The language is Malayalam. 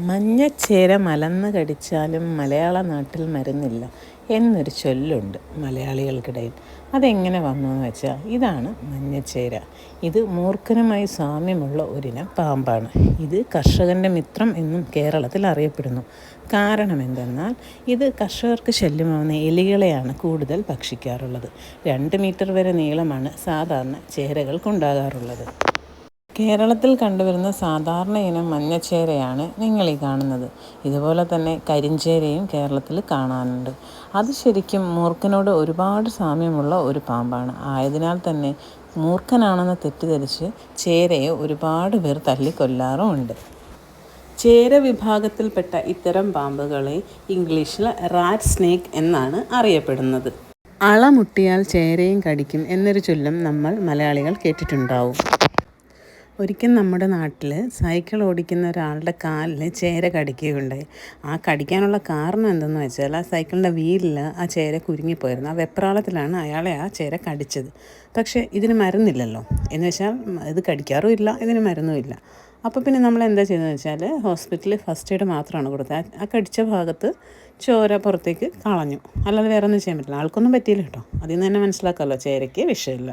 മഞ്ഞച്ചേര മലന്ന് കടിച്ചാലും മലയാള നാട്ടിൽ മരുന്നില്ല എന്നൊരു ചൊല്ലുണ്ട് മലയാളികൾക്കിടയിൽ. അതെങ്ങനെ വന്നു എന്ന് വെച്ചാൽ ഇതാണ് മഞ്ഞച്ചേര ഇത് മൂർഖനുമായി സാമ്യമുള്ള ഒരിനം പാമ്പാണ്. ഇത് കർഷകന്റെ മിത്രം എന്നും കേരളത്തിൽ അറിയപ്പെടുന്നു. കാരണം എന്തെന്നാൽ ഇത് കർഷകർക്ക് ശല്യമാവുന്ന എലികളെയാണ് കൂടുതൽ ഭക്ഷിക്കാറുള്ളത്. രണ്ട് മീറ്റർ വരെ നീളമാണ് സാധാരണ ചേരകൾക്കുണ്ടാകാറുള്ളത്. കേരളത്തിൽ കണ്ടുവരുന്ന സാധാരണ ഇനം മഞ്ഞച്ചേരയാണ് നിങ്ങൾ ഈ കാണുന്നത്. ഇതുപോലെ തന്നെ കരിഞ്ചേരയും കേരളത്തിൽ കാണാനുണ്ട്. അത് ശരിക്കും മൂർഖനോട് ഒരുപാട് സാമ്യമുള്ള ഒരു പാമ്പാണ്. ആയതിനാൽ തന്നെ മൂർഖനാണെന്ന് തെറ്റിദ്ധരിച്ച് ചേരയെ ഒരുപാട് പേർ തല്ലിക്കൊല്ലാറുമുണ്ട്. ചേര വിഭാഗത്തിൽപ്പെട്ട ഇത്തരം പാമ്പുകളെ ഇംഗ്ലീഷിൽ റാറ്റ് സ്നേക്ക് എന്നാണ് അറിയപ്പെടുന്നത്. അളമുട്ടിയാൽ ചേരയും കടിക്കും എന്നൊരു ചൊല്ലും നമ്മൾ മലയാളികൾ കേട്ടിട്ടുണ്ടാവും. ഒരിക്കൽ നമ്മുടെ നാട്ടിൽ സൈക്കിൾ ഓടിക്കുന്ന ഒരാളുടെ കാലിൽ ചേര കടിക്കുകയുണ്ടായി. ആ കടിക്കാനുള്ള കാരണം എന്തെന്ന് വെച്ചാൽ ആ സൈക്കിളിന്റെ വീലിൽ ആ ചേര കുരുങ്ങിപ്പോയിരുന്നു. ആ വെപ്രാളത്തിലാണ് അയാളെ ആ ചേര കടിച്ചത്. പക്ഷേ ഇതിന് മരുന്നില്ലല്ലോ. എന്ന് വെച്ചാൽ ഇത് കടിക്കാറും ഇല്ല ഇതിന് മരുന്നുമില്ല. അപ്പോൾ പിന്നെ നമ്മൾ എന്താ ചെയ്തതെന്ന് വെച്ചാൽ ഹോസ്പിറ്റലിൽ ഫസ്റ്റ് എയ്ഡ് മാത്രമാണ് കൊടുത്തത്. ആ കടിച്ച ഭാഗത്ത് ചോര പുറത്തേക്ക് കളഞ്ഞു. അല്ലാതെ വേറെ ഒന്നും ചെയ്യാൻ പറ്റില്ല. ആൾക്കൊന്നും പറ്റിയില്ല കേട്ടോ. അതിൽ നിന്ന് തന്നെ മനസ്സിലാക്കാമല്ലോ ചേരയ്ക്ക് വിഷമില്ല.